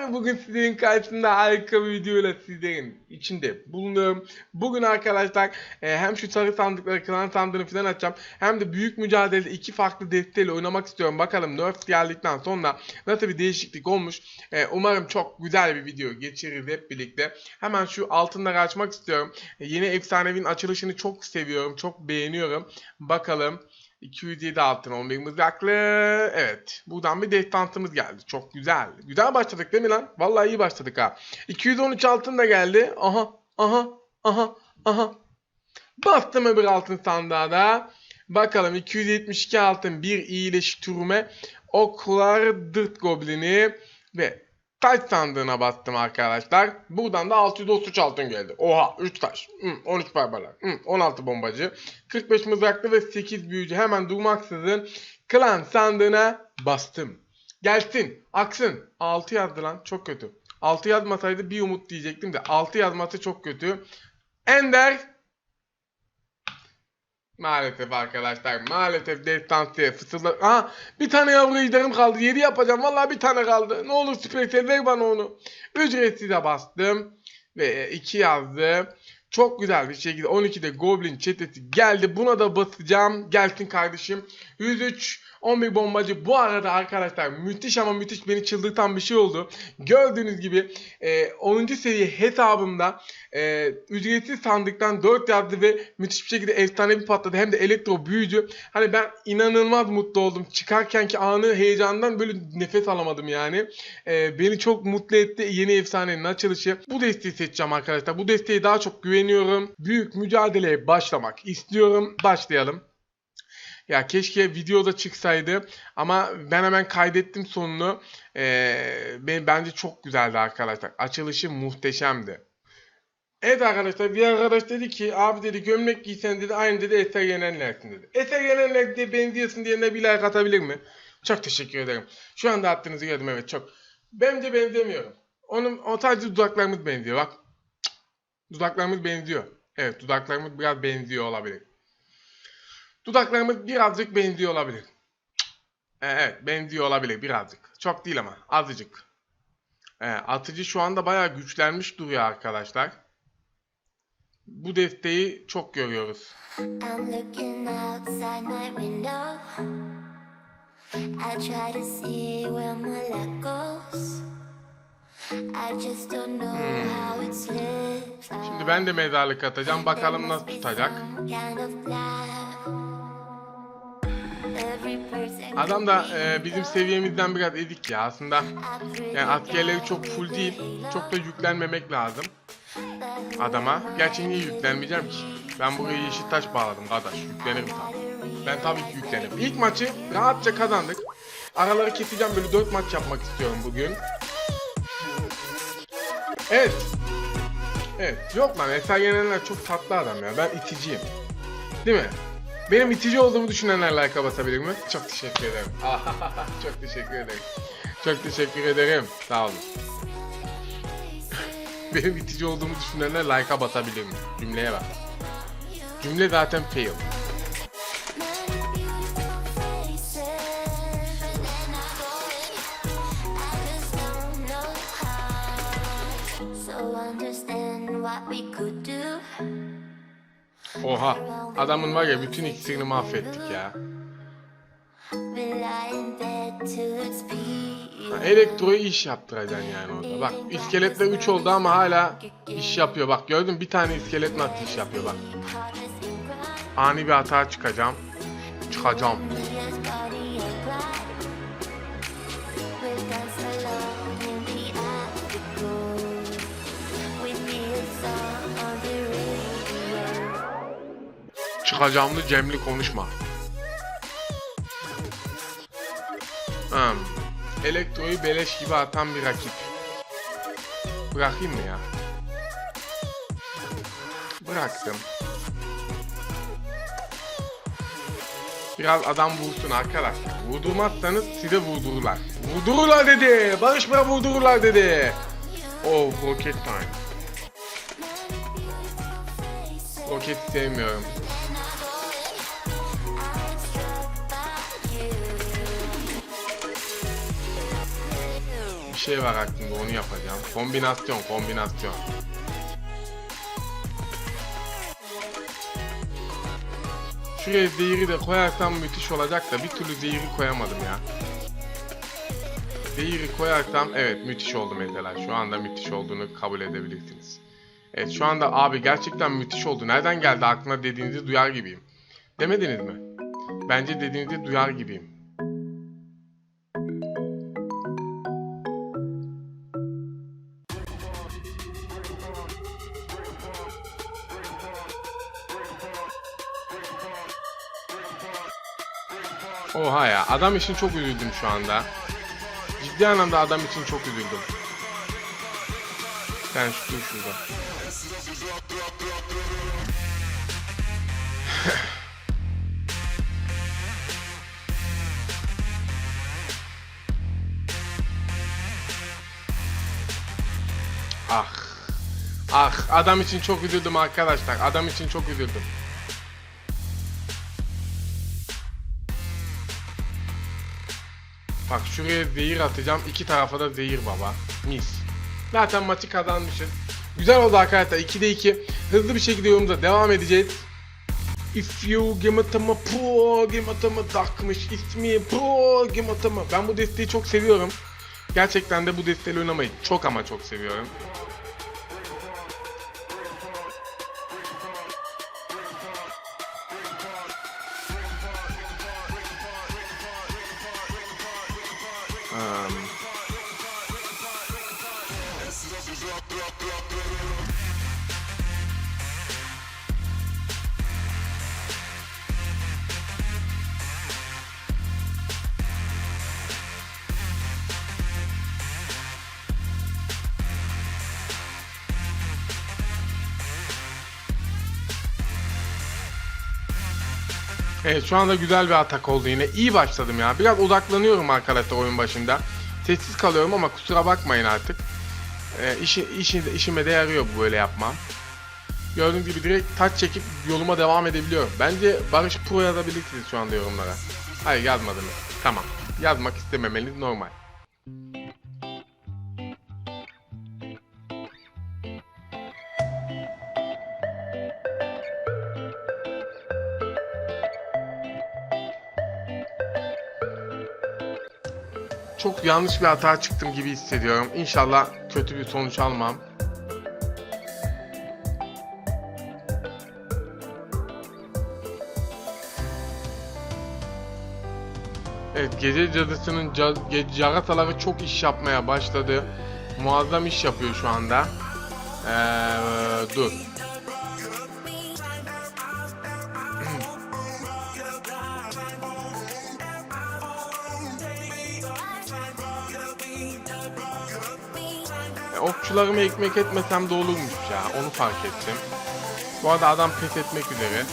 Arkadaşlar bugün sizlerin karşısında harika bir videoyla sizlerin içinde bulunuyorum. Bugün arkadaşlar e, hem şu sarı sandıkları klan sandığını falan açacağım hem de büyük mücadelede iki farklı desteyle oynamak istiyorum. Bakalım nerf geldikten sonra nasıl bir değişiklik olmuş. E, umarım çok güzel bir video geçiririz hep birlikte. Hemen şu altınları açmak istiyorum. E, yeni efsanevin açılışını çok seviyorum. Çok beğeniyorum. Bakalım. 207 altın 11 mızraklı. Evet. Buradan bir destansımız geldi. Çok güzel. Güzel başladık değil mi lan? Vallahi iyi başladık ha. 213 altın da geldi. Aha. Aha. Aha. Aha. Bastım öbür altın sandığa da. Bakalım 272 altın bir iyileştirme. Oklar dırt goblini ve taş sandığına bastım arkadaşlar. Buradan da 633 altın geldi. Oha 3 taş. Hı, 13 barbarlar. Hı, 16 bombacı. 45 mızraklı ve 8 büyücü. Hemen durmaksızın klan sandığına bastım. Gelsin. Aksın. 6 yazdı lan. Çok kötü. 6 yazmasaydı bir umut diyecektim de 6 yazması çok kötü. Ender Maalesef arkadaşlar maalesef destansiye fısıldak. Aa bir tane yavru ejderim kaldı. 7 yapacağım. Vallahi bir tane kaldı. Ne olur Supercell ver bana onu. Ücretsize bastım. Ve 2 yazdı. Çok güzel bir şekilde 12'de Goblin çetesi geldi. Buna da basacağım. Gelsin kardeşim. 103 11 bombacı bu arada arkadaşlar müthiş ama müthiş beni çıldırtan bir şey oldu. Gördüğünüz gibi e, 10. seviye hesabımda e, ücretsiz sandıktan 4 yazdı ve müthiş bir şekilde efsane bir patladı. Hem de elektro büyücü. Hani ben inanılmaz mutlu oldum. Çıkarkenki anı heyecandan böyle nefes alamadım yani. E, beni çok mutlu etti yeni efsanenin açılışı. Bu desteği seçeceğim arkadaşlar. Bu desteği daha çok güveniyorum. Büyük mücadeleye başlamak istiyorum. Başlayalım. Ya keşke videoda çıksaydı ama ben hemen kaydettim sonunu. Ee, ben, bence çok güzeldi arkadaşlar. Açılışı muhteşemdi. Evet arkadaşlar bir arkadaş dedi ki abi dedi gömlek giysen dedi aynı dedi Eser Yenenler'sin dedi. Eser Yenenler diye benziyorsun diye bir like atabilir mi? Çok teşekkür ederim. Şu anda attığınızı gördüm evet çok. Bence benzemiyorum. Onun o sadece dudaklarımız benziyor bak. Dudaklarımız benziyor. Evet dudaklarımız biraz benziyor olabilir. Dudaklarımız birazcık benziyor olabilir. Ee, Evet benziyor olabilir birazcık. Çok değil ama azıcık. Ee, atıcı şu anda bayağı güçlenmiş duruyor arkadaşlar. Bu desteği çok görüyoruz. Slips. Şimdi ben de mezarlık atacağım. Bakalım nasıl tutacak. Adam da e, bizim seviyemizden biraz edik ya aslında. Yani askerleri çok full değil. Çok da yüklenmemek lazım adama. Gerçi niye yüklenmeyeceğim ki? Ben buraya yeşil taş bağladım kardeş. Yüklenirim tabii. Ben tabii ki yüklenirim. İlk maçı rahatça kazandık. Araları keseceğim böyle 4 maç yapmak istiyorum bugün. Evet. Evet. Yok lan Eser Yenener çok tatlı adam ya. Ben iticiyim. Değil mi? Benim itici olduğumu düşünenler like'a basabilir mi? Çok teşekkür ederim. çok teşekkür ederim. Çok teşekkür ederim. Sağ olun. Benim itici olduğumu düşünenler like'a basabilir mi? Cümleye bak. Cümle zaten fail. we could do. Oha. Adamın var ya bütün iksirini mahvettik ya. Elektroyu iş yaptıracaksın yani orada. Bak iskeletler 3 oldu ama hala iş yapıyor. Bak gördün bir tane iskelet nasıl iş yapıyor bak. Ani bir hata çıkacağım. Çıkacağım. Çıkacağımlı Cemli konuşma. Hmm. Elektroyu beleş gibi atan bir rakip. Bırakayım mı ya? Bıraktım. Biraz adam vursun arkadaşlar. Vurdurmazsanız size vurdururlar. Vurdururlar dedi. Barış bana vurdururlar dedi. Oh roket time. Roket sevmiyorum. Şey var aklımda onu yapacağım. Kombinasyon, kombinasyon. Şuraya zehiri de koyarsam müthiş olacak da bir türlü zehiri koyamadım ya. Zehiri koyarsam evet müthiş oldu mesela. Şu anda müthiş olduğunu kabul edebilirsiniz. Evet şu anda abi gerçekten müthiş oldu. Nereden geldi aklına dediğinizi duyar gibiyim. Demediniz mi? Bence dediğinizi duyar gibiyim. Oha ya adam için çok üzüldüm şu anda. Ciddi anlamda adam için çok üzüldüm. Ben şu dur şurada. ah. Ah adam için çok üzüldüm arkadaşlar. Adam için çok üzüldüm. Bak şuraya zehir atacağım. iki tarafa da zehir baba. Mis. Zaten maçı kazanmışız. Güzel oldu arkadaşlar. 2'de 2. Hızlı bir şekilde yorumuza devam edeceğiz. If you give it a pro, give it a takmış ismi pro, give it a Ben bu desteği çok seviyorum. Gerçekten de bu desteğiyle oynamayı çok ama çok seviyorum. Um, Evet şu anda güzel bir atak oldu yine. İyi başladım ya. Biraz odaklanıyorum arkadaşlar oyun başında. Sessiz kalıyorum ama kusura bakmayın artık. Ee, işi, işi, işime de yarıyor bu böyle yapmam. Gördüğünüz gibi direkt taç çekip yoluma devam edebiliyorum. Bence Barış Pro yazabilirsiniz şu anda yorumlara. Hayır yazmadınız. Tamam. Yazmak istememeniz normal. Çok yanlış bir hata çıktım gibi hissediyorum. İnşallah kötü bir sonuç almam. Evet gece cadısının ca ge- carataları çok iş yapmaya başladı. Muazzam iş yapıyor şu anda. Ee, dur. Okçularımı ekmek etmesem de olurmuş ya. Onu fark ettim. Bu arada adam pes etmek üzere.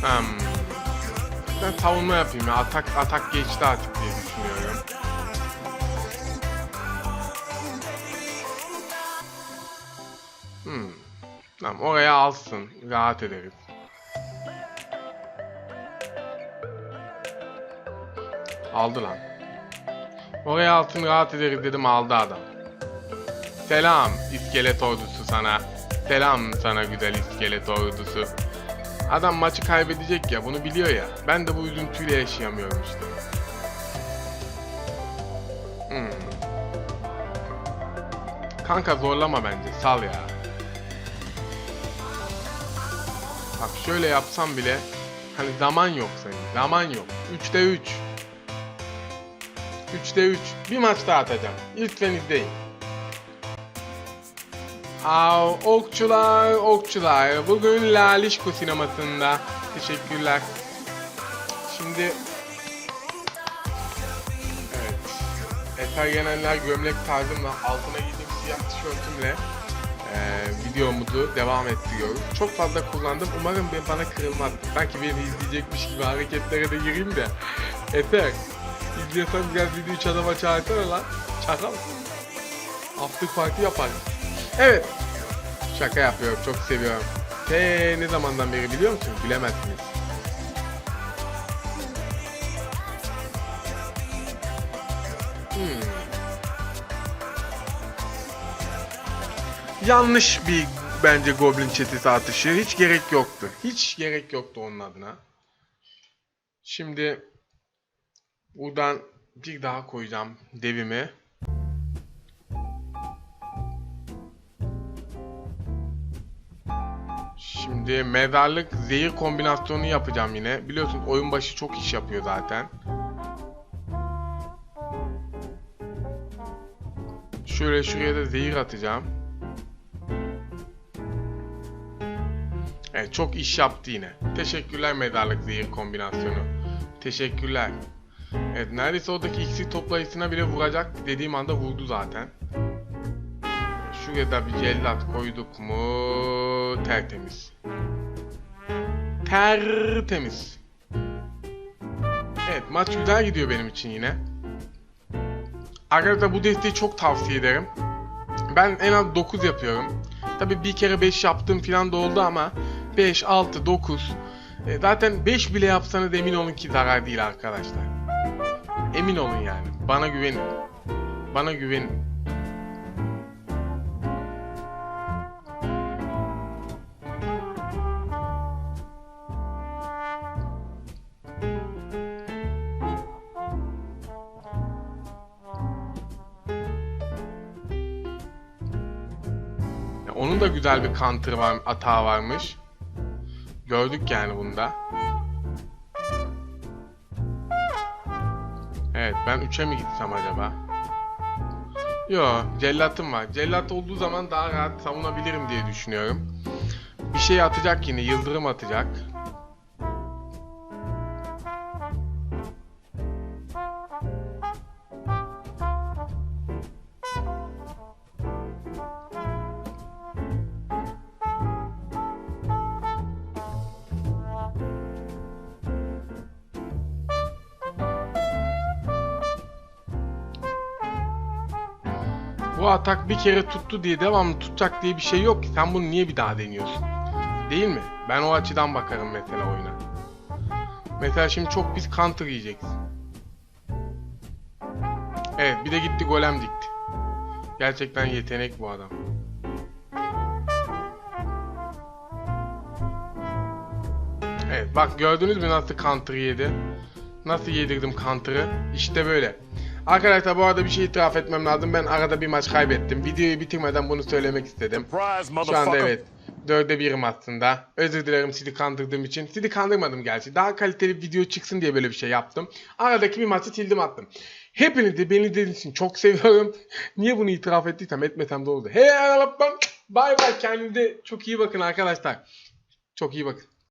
Hmm. Ben savunma yapayım ya. Atak atak geçti artık diye düşünüyorum. Hmm. Tamam oraya alsın. Rahat ederiz. Aldı lan. Oraya alsın rahat ederiz dedim aldı adam. Selam iskelet ordusu sana. Selam sana güzel iskelet ordusu. Adam maçı kaybedecek ya bunu biliyor ya. Ben de bu üzüntüyle yaşayamıyorum işte. Hmm. Kanka zorlama bence sal ya. Bak şöyle yapsam bile hani zaman yok senin. Zaman yok. 3'te 3. 3'te 3. Bir maç daha atacağım. Lütfen izleyin. Aa, okçular, okçular. Bugün Lalişko sinemasında. Teşekkürler. Şimdi... Evet. Eser Yenerler gömlek tarzımla altına giydiğim siyah tişörtümle videomuzu devam ettiriyorum. Çok fazla kullandım. Umarım ben bana kırılmaz. Belki beni izleyecekmiş gibi hareketlere de gireyim de. Eser. İzliyorsan biraz video üç adama çağırsana lan. Çakal. After party yapar. Evet. Şaka yapıyorum. Çok seviyorum. Te ne zamandan beri biliyor musunuz? Bilemezsiniz. Hmm. Yanlış bir bence Goblin çetesi atışı. Hiç gerek yoktu. Hiç gerek yoktu onun adına. Şimdi buradan bir daha koyacağım devimi. Şimdi mezarlık zehir kombinasyonu yapacağım yine. Biliyorsun oyun başı çok iş yapıyor zaten. Şöyle şuraya da zehir atacağım. Evet çok iş yaptı yine. Teşekkürler mezarlık zehir kombinasyonu. Teşekkürler. Evet neredeyse oradaki iksir toplayıcısına bile vuracak dediğim anda vurdu zaten. Şuraya da bir cellat koyduk mu tertemiz. Tertemiz. Evet maç güzel gidiyor benim için yine. Arkadaşlar bu desteği çok tavsiye ederim. Ben en az 9 yapıyorum. Tabi bir kere 5 yaptığım falan da oldu ama 5, 6, 9. E, zaten 5 bile yapsanız emin olun ki zarar değil arkadaşlar. Emin olun yani. Bana güvenin. Bana güvenin. Onun da güzel bir counter var, atağı varmış. Gördük yani bunda. Evet ben 3'e mi gitsem acaba? Yo cellatım var. Cellat olduğu zaman daha rahat savunabilirim diye düşünüyorum. Bir şey atacak yine yıldırım atacak. Atak bir kere tuttu diye devamlı tutacak diye bir şey yok ki. Sen bunu niye bir daha deniyorsun? Değil mi? Ben o açıdan bakarım mesela oyuna. Mesela şimdi çok pis counter yiyeceksin. Evet bir de gitti golem dikti. Gerçekten yetenek bu adam. Evet bak gördünüz mü nasıl counter yedi? Nasıl yedirdim counter'ı? İşte böyle. Arkadaşlar bu arada bir şey itiraf etmem lazım. Ben arada bir maç kaybettim. Videoyu bitirmeden bunu söylemek istedim. Şu anda evet. Dörde birim aslında. Özür dilerim sizi kandırdığım için. Sizi kandırmadım gerçi. Daha kaliteli bir video çıksın diye böyle bir şey yaptım. Aradaki bir maçı sildim attım. Hepinizi beni izlediğiniz için çok seviyorum. Niye bunu itiraf ettiysem etmesem de oldu. Hey Allah'ım. Bay bay kendinize çok iyi bakın arkadaşlar. Çok iyi bakın.